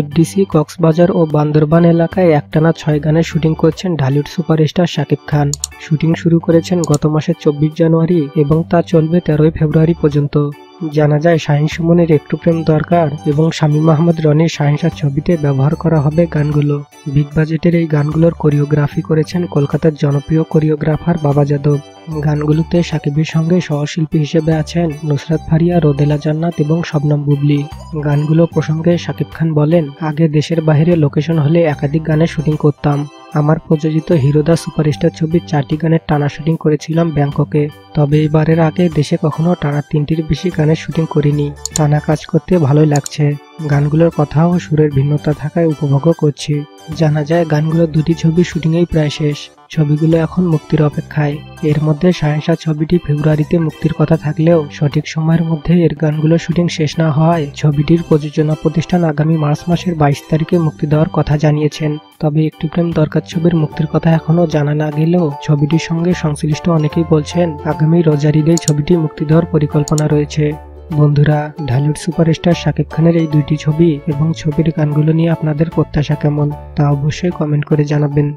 FDC, Cox's Bazar ও বান্দরবান এলাকায় একটানা ছয় গানের শুটিং করছেন ঢালিউড সুপারস্টার শাকিব খান। শুটিং শুরু করেছেন গত মাসের চব্বিশ জানুয়ারি এবং তা চলবে তেরোই ফেব্রুয়ারি পর্যন্ত। জানা যায়, শাহিন সুমনের একটু প্রেম দরকার এবং শামীম আহমদ রনির শাহিনশাহ ছবিতে ব্যবহার করা হবে গানগুলো। বিগ বাজেটের এই গানগুলোর কোরিওগ্রাফি করেছেন কলকাতার জনপ্রিয় কোরিওগ্রাফার বাবা যাদব। গানগুলোতে সাকিবের সঙ্গে সহশিল্পী হিসেবে আছেন নুসরাত ফারিয়া, রোদেলা জান্নাত এবং শবনম বুবলি। গানগুলো প্রসঙ্গে শাকিব খান বলেন, আগে দেশের বাইরে লোকেশন হলে একাধিক গানের শুটিং করতাম। আমার প্রযোজিত হিরোদা সুপারস্টার ছবির চারটি গানের টানা শুটিং করেছিলাম ব্যাংককে। তবে এবারের আগে দেশে কখনো টানা তিনটির বেশি গানের শুটিং করিনি। টানা কাজ করতে ভালোই লাগছে। গানগুলোর কথা ও সুরের ভিন্নতা থাকায় উপভোগও করছি। জানা যায় গানগুলোর দুটি ছবি শুটিংয়েই প্রায় শেষ। ছবিগুলো এখন মুক্তির অপেক্ষায়। এর মধ্যে সায়েন্সা ছবিটি ফেব্রুয়ারিতে মুক্তির কথা থাকলেও সঠিক সময়ের মধ্যে এর গানগুলোর শুটিং শেষ না হওয়ায় ছবিটির প্রযোজনা প্রতিষ্ঠান আগামী মার্চ মাসের বাইশ তারিখে মুক্তি দেওয়ার কথা জানিয়েছেন। তবে একটু প্রেম দরকার ছবির মুক্তির কথা এখনও জানা না গেলেও ছবিটির সঙ্গে সংশ্লিষ্ট অনেকেই বলছেন, আগামী রোজার ঈদে ছবিটি মুক্তি দেওয়ার পরিকল্পনা রয়েছে। বন্ধুরা, ঢালিউড সুপারস্টার শাকিব খানের এই দুইটি ছবি এবং ছবির গানগুলো নিয়ে আপনাদের প্রত্যাশা কেমন? তা অবশ্যই কমেন্ট করে জানাবেন।